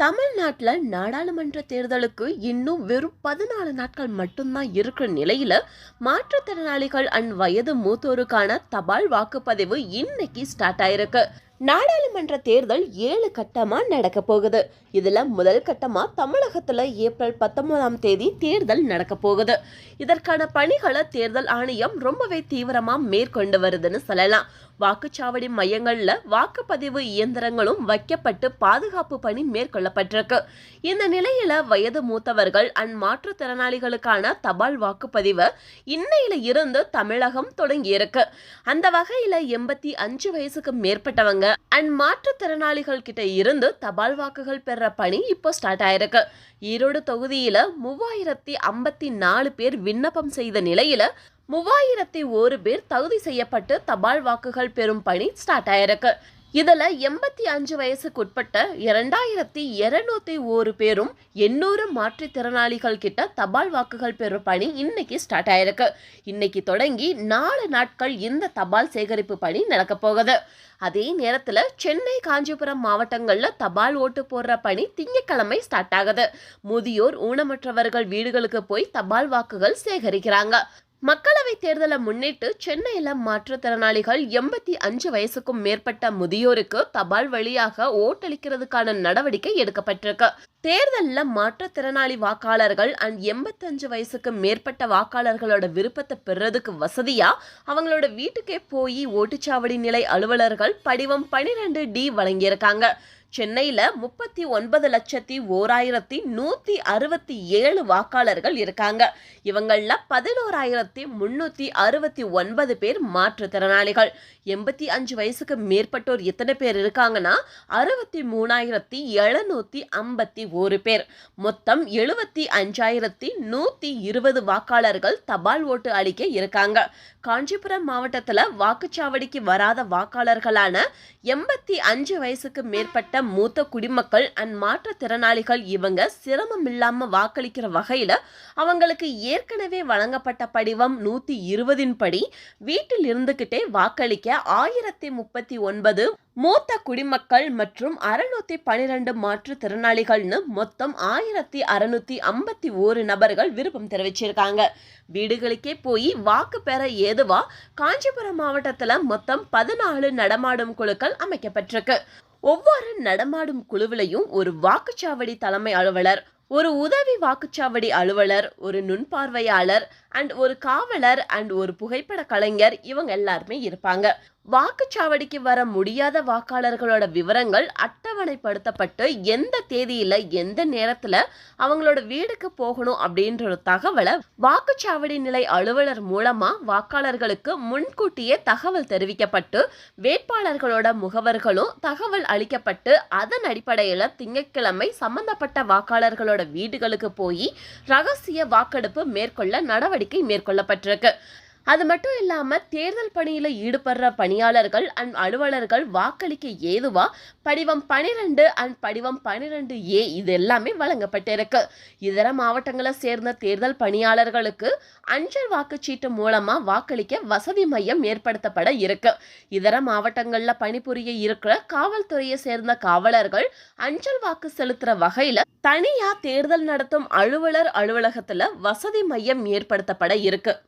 தமிழ்நாட்டில் நாடாளுமன்ற தேர்தலுக்கு இன்னும் வெறும் பதினாலு நாட்கள் மட்டும்தான் இருக்கிற நிலையில் மாற்றுத்திறனாளிகள் அண்ட் வயது மூத்தோருக்கான தபால் வாக்குப்பதிவு இன்னைக்கு ஸ்டார்ட் ஆயிருக்கு. நாடாளுமன்ற தேர்தல் ஏழு கட்டமாக நடக்க போகுது. இதில் முதல் கட்டமாக தமிழகத்தில் ஏப்ரல் பத்தொன்பதாம் தேதி தேர்தல் நடக்க போகுது. இதற்கான பணிகளை தேர்தல் ஆணையம் ரொம்பவே தீவிரமாக மேற்கொண்டு வருதுன்னு சொல்லலாம். வாக்குச்சாவடி மையங்களில் வாக்குப்பதிவு இயந்திரங்களும் வைக்கப்பட்டு பாதுகாப்பு பணி மேற்கொள்ளப்பட்டிருக்கு. இந்த நிலையில வயது மூத்தவர்கள் அண்ட் மாற்றுத்திறனாளிகளுக்கான தபால் வாக்குப்பதிவு இன்னையில இருந்து தமிழகம் தொடங்கியிருக்கு. அந்த வகையில எண்பத்தி அஞ்சு வயசுக்கு மேற்பட்டவங்க அண்ட் மாற்றுத்திறனாளிகள் கிட்ட இருந்து தபால் வாக்குகள் பெற பணி இப்போ ஸ்டார்ட் ஆயிருக்கு. ஈரோடு தொகுதியில மூவாயிரத்தி ஐம்பத்தி நாலு பேர் விண்ணப்பம் செய்த நிலையில மூவாயிரத்தி ஒரு பேர் தகுதி செய்யப்பட்டு தபால் வாக்குகள் பெறும் பணி ஸ்டார்ட் ஆயிருக்கு. இதில் எண்பத்தி அஞ்சு வயசுக்குட்பட்ட இரண்டாயிரத்தி இருநூத்தி ஒரு பேரும் எண்ணூறு மாற்றுத்திறனாளிகள் கிட்ட தபால் வாக்குகள் பெறும் பணி இன்னைக்கு ஸ்டார்ட் ஆயிருக்கு. இன்னைக்கு தொடங்கி நாலு நாட்கள் இந்த தபால் சேகரிப்பு பணி நடக்க போகுது. அதே நேரத்தில் சென்னை காஞ்சிபுரம் மாவட்டங்களில் தபால் ஓட்டு போடுற பணி திங்கக்கிழமை ஸ்டார்ட் ஆகுது. முதியோர் ஊனமற்றவர்கள் வீடுகளுக்கு போய் தபால் வாக்குகள் சேகரிக்கிறாங்க. மக்களவை தேர்தலை முன்னிட்டு சென்னையில் மாற்றுத்திறனாளிகள் எண்பத்தி அஞ்சு வயசுக்கும் மேற்பட்ட முதியோருக்கு தபால் வழியாக ஓட்டளிக்கிறதுக்கான நடவடிக்கை எடுக்கப்பட்டிருக்கு. தேர்தலில் மாற்றுத்திறனாளி வாக்காளர்கள் அண்ட் எண்பத்தஞ்சு வயசுக்கு மேற்பட்ட வாக்காளர்களோட விருப்பத்தை பெறதுக்கு வசதியா அவங்களோட வீட்டுக்கே போய் ஓட்டுச்சாவடி நிலை அலுவலர்கள் படிவம் பனிரெண்டு டி வழங்கியிருக்காங்க. சென்னையில் முப்பத்தி ஒன்பது லட்சத்தி ஓராயிரத்தி நூற்றி அறுபத்தி ஏழு வாக்காளர்கள் இருக்காங்க. இவங்களில் பதினோராயிரத்தி முன்னூற்றி அறுபத்தி ஒன்பது பேர் மாற்றுத்திறனாளிகள். எண்பத்தி அஞ்சு வயசுக்கு மேற்பட்டோர் எத்தனை பேர் இருக்காங்கன்னா அறுபத்தி மூணாயிரத்தி எழுநூற்றி ஐம்பத்தி ஒரு பேர். மொத்தம் எழுபத்தி அஞ்சாயிரத்தி நூற்றி இருபது வாக்காளர்கள் தபால் ஓட்டு அளிக்க இருக்காங்க. காஞ்சிபுரம் மாவட்டத்தில் வாக்குச்சாவடிக்கு வராத வாக்காளர்களான எண்பத்தி அஞ்சு வயசுக்கு மேற்பட்ட மூத்த குடிமக்கள் அண்ட் மாற்றுத்திறனாளிகள் இவங்க சிரமம் இல்லாம வாக்களிக்கிற வகையில அவங்களுக்கு ஏற்கனவே வழங்கப்பட்ட படிவம் நூத்தி இருபதின் படி வீட்டில் இருந்துகிட்டே வாக்களிக்க ஆயிரத்தி முப்பத்தி ஒன்பது மூத்த குடிமக்கள் மற்றும் அறுநூத்தி பனிரெண்டு மாற்றுத்திறனாளிகள்னு மொத்தம் ஆயிரத்தி அறுநூத்தி ஐம்பத்தி ஓரு நபர்கள் விருப்பம் தெரிவிச்சிருக்காங்க. வீடுகளுக்கே போய் வாக்கு பெற ஏதுவா காஞ்சிபுரம் மாவட்டத்துல மொத்தம் பதினாலு நடமாடும் குழுக்கள் அமைக்கப்பட்டிருக்கு. ஒவ்வொரு நடமாடும் குழுவிலையும் ஒரு வாக்குச்சாவடி தலைமை அலுவலர் ஒரு உதவி வாக்குச்சாவடி அலுவலர் ஒரு நுண்பார்வையாளர் அண்ட் ஒரு காவலர் அண்ட் ஒரு புகைப்பட கலைஞர் இவங்க எல்லாருமே இருப்பாங்க. வாக்குச்சாவடிக்கு வர முடியாத வாக்காளர்களோட விவரங்கள் அட்டவணைப்படுத்தப்பட்டு எந்த தேதியில எந்த நேரத்துல அவங்களோட வீடுக்கு போகணும் அப்படின்ற ஒரு தகவலை வாக்குச்சாவடி நிலை அலுவலர் மூலமா வாக்காளர்களுக்கு முன்கூட்டியே தகவல் தெரிவிக்கப்பட்டு வேட்பாளர்களோட முகவர்களும் தகவல் அளிக்கப்பட்டு அதன் அடிப்படையில் திங்கட்கிழமை சம்பந்தப்பட்ட வாக்காளர்களோட வீடுகளுக்கு போய் ரகசிய வாக்கெடுப்பு மேற்கொள்ள நடவடிக்கை நடவடிக்கை மேற்கொள்ளப்பட்டிருக்கு. அது மட்டும் இல்லாமல் தேர்தல் பணியில் ஈடுபடுற பணியாளர்கள் அண்ட் அலுவலர்கள் வாக்களிக்க ஏதுவா படிவம் பனிரெண்டு அண்ட் படிவம் பனிரெண்டு ஏ இது எல்லாமே வழங்கப்பட்டிருக்கு. இதர மாவட்டங்களை சேர்ந்த தேர்தல் பணியாளர்களுக்கு அஞ்சல் வாக்குச்சீட்டு மூலமாக வாக்களிக்க வசதி மையம் ஏற்படுத்தப்பட இருக்கு. இதர மாவட்டங்களில் பணிபுரிய இருக்கிற காவல்துறையை சேர்ந்த காவலர்கள் அஞ்சல் வாக்கு செலுத்துகிற வகையில் தனியாக தேர்தல் நடத்தும் அலுவலர் அலுவலகத்தில் வசதி மையம் ஏற்படுத்தப்பட இருக்குது